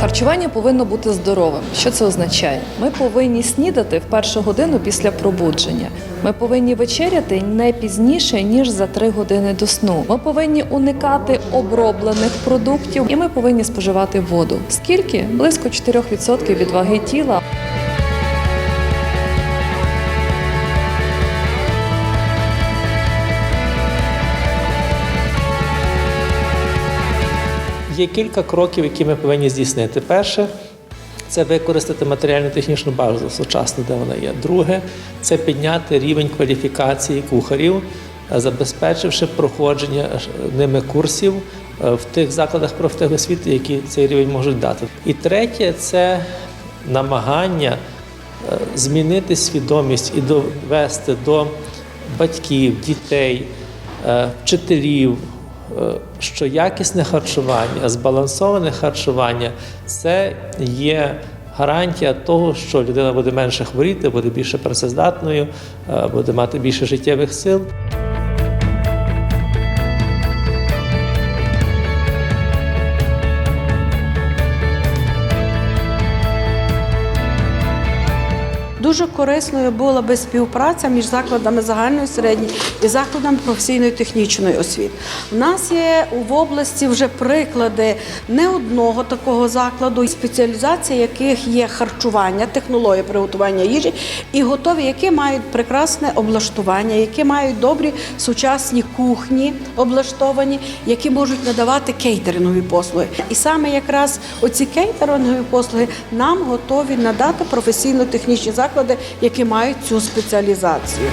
Харчування повинно бути здоровим. Що це означає? Ми повинні снідати в першу годину після пробудження. Ми повинні вечеряти не пізніше ніж за три години до сну. Ми повинні уникати оброблених продуктів, і ми повинні споживати воду. Скільки? Близько 4% від ваги тіла. Є кілька кроків, які ми повинні здійснити. Перше це використати матеріально-технічну базу сучасну, де вона є. Друге це підняти рівень кваліфікації кухарів, е, забезпечивши проходження е, ними курсів е, в тих закладах профтехосвіти, які цей рівень можуть дати. І третє це намагання змінити свідомість і довести до батьків, дітей, вчителів, що якісне харчування, збалансоване харчування це є гарантія того, що людина буде менше хворіти, буде більше працездатною, е, буде мати більше життєвих сил. Дуже корисною була би співпраця між закладами загальної середньої і закладами професійної технічної освіти. У нас є в області вже приклади не одного такого закладу, спеціалізація яких є харчування, технологія приготування їжі, і готові, які мають прекрасне облаштування, які мають добрі сучасні кухні облаштовані, які можуть надавати кейтерингові послуги. І саме якраз оці кейтерингові послуги нам готові надати професійно-технічні заклади, які мають цю спеціалізацію.